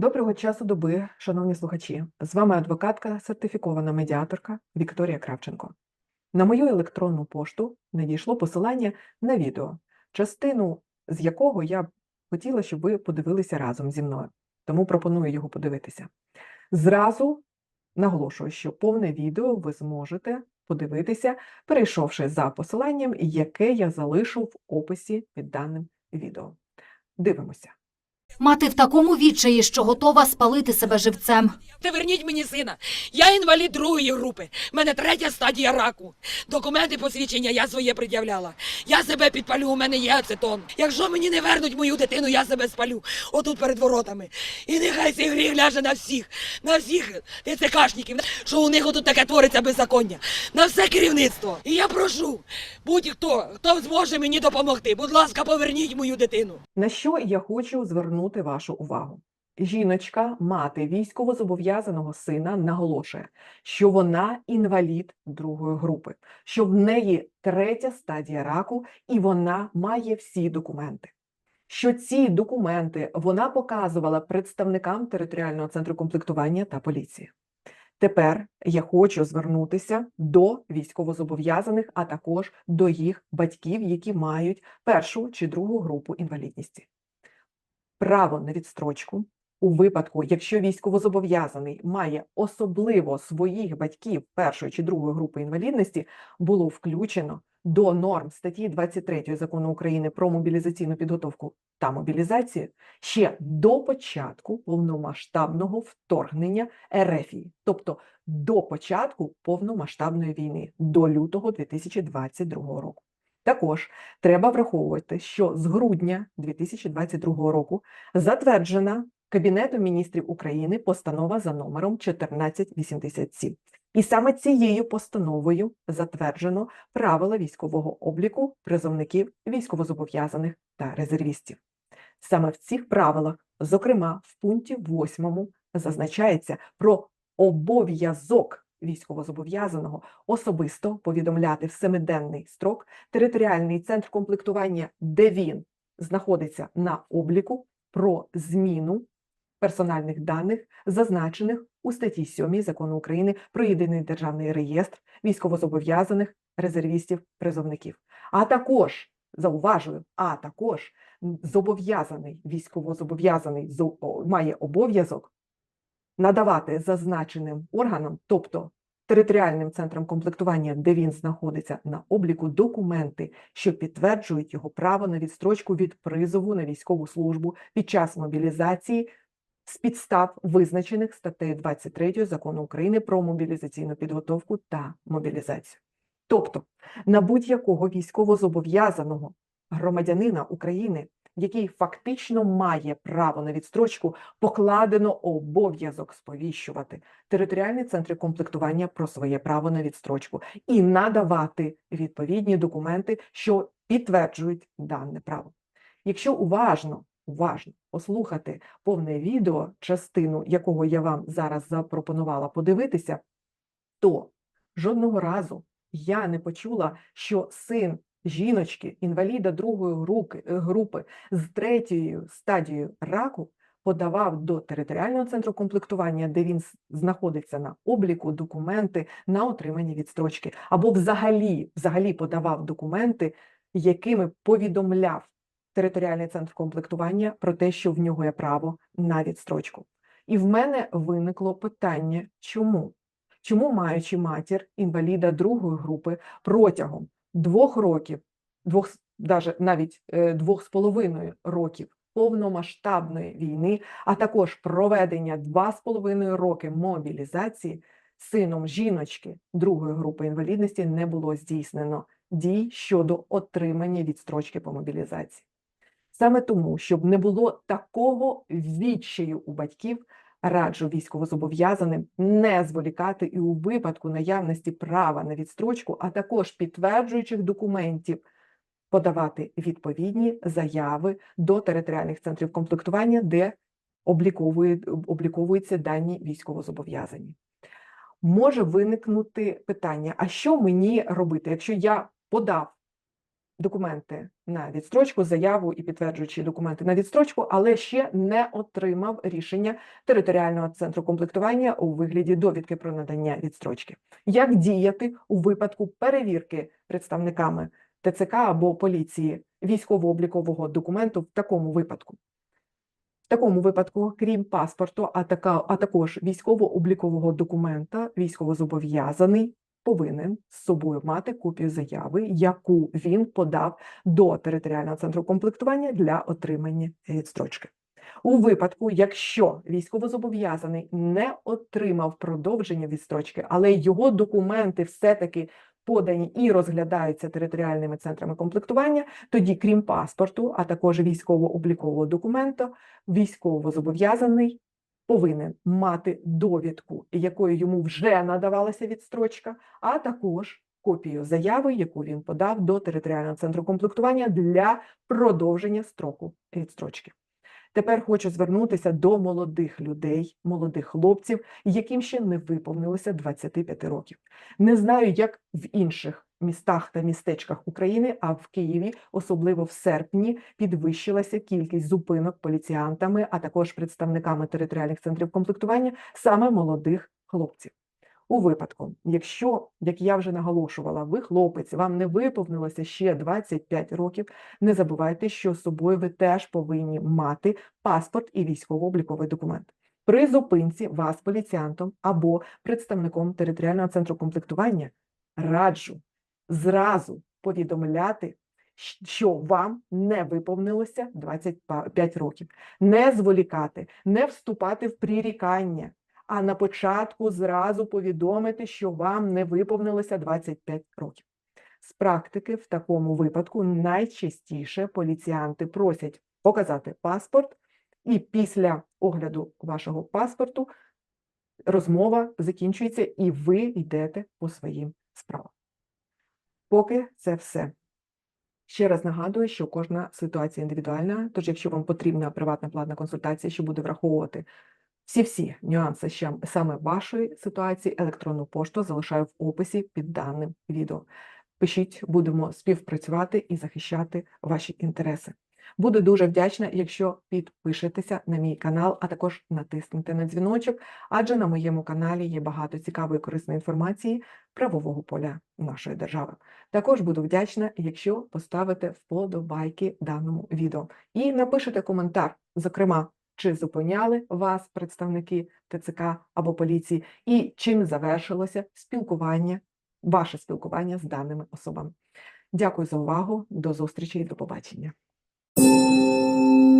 Доброго часу доби, шановні слухачі. З вами адвокатка, сертифікована медіаторка Вікторія Кравченко. На мою електронну пошту надійшло посилання на відео, частину з якого я хотіла, щоб ви подивилися разом зі мною. Тому пропоную його подивитися. Зразу наголошую, що повне відео ви зможете подивитися, перейшовши за посиланням, яке я залишу в описі під даним відео. Дивимося. Мати в такому відчаї, що готова спалити себе живцем. Ти верніть мені сина. Я інвалід другої групи. У мене третя стадія раку. Документи посвідчення я своє пред'являла. Я себе підпалю, у мене є ацетон. Якщо мені не вернуть мою дитину, я себе спалю. Отут перед воротами. І нехай цей гріх ляже на всіх, на всіх ТЦКшників, що у них отут таке твориться беззаконня. На все керівництво. І я прошу, будь-хто, хто зможе мені допомогти, будь ласка, поверніть мою дитину. На що я хочу звернути вашу увагу? Жіночка, мати військовозобов'язаного сина, наголошує, що вона інвалід другої групи, що в неї третя стадія раку, і вона має всі документи. Що ці документи вона показувала представникам територіального центру комплектування та поліції. Тепер я хочу звернутися до військовозобов'язаних, а також до їх батьків, які мають першу чи другу групу інвалідності. Право на відстрочку у випадку, якщо військовозобов'язаний має особливо своїх батьків першої чи другої групи інвалідності, було включено до норм статті 23 закону України про мобілізаційну підготовку та мобілізацію ще до початку повномасштабного вторгнення РФії, тобто до початку повномасштабної війни, до лютого 2022 року. Також треба враховувати, що з грудня 2022 року затверджена Кабінетом міністрів України постанова за номером 1487. І саме цією постановою затверджено правила військового обліку призовників військовозобов'язаних та резервістів. Саме в цих правилах, зокрема в пункті 8 зазначається про обов'язок військовозобов'язаного особисто повідомляти в семиденний строк територіальний центр комплектування, де він знаходиться на обліку про зміну персональних даних, зазначених у статті 7 закону України про єдиний державний реєстр військовозобов'язаних резервістів призовників. А також зауважую, а також зобов'язаний військовозобов'язаний зо- має обов'язок надавати зазначеним органам, тобто територіальним центром комплектування, де він знаходиться на обліку, документи, що підтверджують його право на відстрочку від призову на військову службу під час мобілізації з підстав, визначених статтею 23 закону України про мобілізаційну підготовку та мобілізацію. Тобто на будь-якого військовозобов'язаного громадянина України, який фактично має право на відстрочку, покладено обов'язок сповіщувати територіальні центри комплектування про своє право на відстрочку і надавати відповідні документи, що підтверджують дане право. Якщо уважно, уважно послухати повне відео, частину якого я вам зараз запропонувала подивитися, то жодного разу я не почула, що син жіночки, інваліда другої групи, е, з третьою стадією раку подавав до територіального центру комплектування, де він знаходиться на обліку, документи на отримання відстрочки, або взагалі, взагалі подавав документи, якими повідомляв територіальний центр комплектування про те, що в нього є право на відстрочку. І в мене виникло питання, чому? Чому, маючи матір інваліда другої групи протягом двох років, двох, даже навіть е, двох з половиною років повномасштабної війни, а також проведення два з половиною роки мобілізації, сином жіночки другої групи інвалідності не було здійснено дій щодо отримання відстрочки по мобілізації. Саме тому, щоб не було такого відчаю у батьків, раджу військовозобов'язаним не зволікати і у випадку наявності права на відстрочку, а також підтверджуючих документів подавати відповідні заяви до територіальних центрів комплектування, де обліковуються дані військовозобов'язані. Може виникнути питання: а що мені робити, якщо я подав документи на відстрочку, заяву і підтверджуючі документи на відстрочку, але ще не отримав рішення територіального центру комплектування у вигляді довідки про надання відстрочки. Як діяти у випадку перевірки представниками ТЦК або поліції військово-облікового документу в такому випадку? В такому випадку, крім паспорту, а, така, а також військово-облікового документа, військовозобов'язаний повинен з собою мати копію заяви, яку він подав до територіального центру комплектування для отримання відстрочки. У випадку, якщо військовозобов'язаний не отримав продовження відстрочки, але його документи все-таки подані і розглядаються територіальними центрами комплектування, тоді, крім паспорту, а також військово-облікового документа, військовозобов'язаний повинен мати довідку, якою йому вже надавалася відстрочка, а також копію заяви, яку він подав до територіального центру комплектування для продовження строку відстрочки. Тепер хочу звернутися до молодих людей, молодих хлопців, яким ще не виповнилося 25 років. Не знаю, як в інших містах та містечках України, а в Києві, особливо в серпні, підвищилася кількість зупинок поліціянтами, а також представниками територіальних центрів комплектування саме молодих хлопців. У випадку, якщо, як я вже наголошувала, ви хлопець, вам не виповнилося ще 25 років, не забувайте, що з собою ви теж повинні мати паспорт і військово-обліковий документ. При зупинці вас поліціянтом або представником територіального центру комплектування раджу зразу повідомляти, що вам не виповнилося 25 років, не зволікати, не вступати в прирікання, а на початку зразу повідомити, що вам не виповнилося 25 років. З практики в такому випадку найчастіше поліціянти просять показати паспорт, і після огляду вашого паспорту розмова закінчується, і ви йдете по своїм справам. Поки це все. Ще раз нагадую, що кожна ситуація індивідуальна, тож якщо вам потрібна приватна платна консультація, що буде враховувати всі-всі нюанси саме вашої ситуації, електронну пошту залишаю в описі під даним відео. Пишіть, будемо співпрацювати і захищати ваші інтереси. Буду дуже вдячна, якщо підпишетеся на мій канал, а також натиснете на дзвіночок, адже на моєму каналі є багато цікавої корисної інформації правового поля нашої держави. Також буду вдячна, якщо поставите вподобайки даному відео і напишете коментар, зокрема, чи зупиняли вас представники ТЦК або поліції, і чим завершилося спілкування, ваше спілкування з даними особами. Дякую за увагу, до зустрічі і до побачення. Thank you.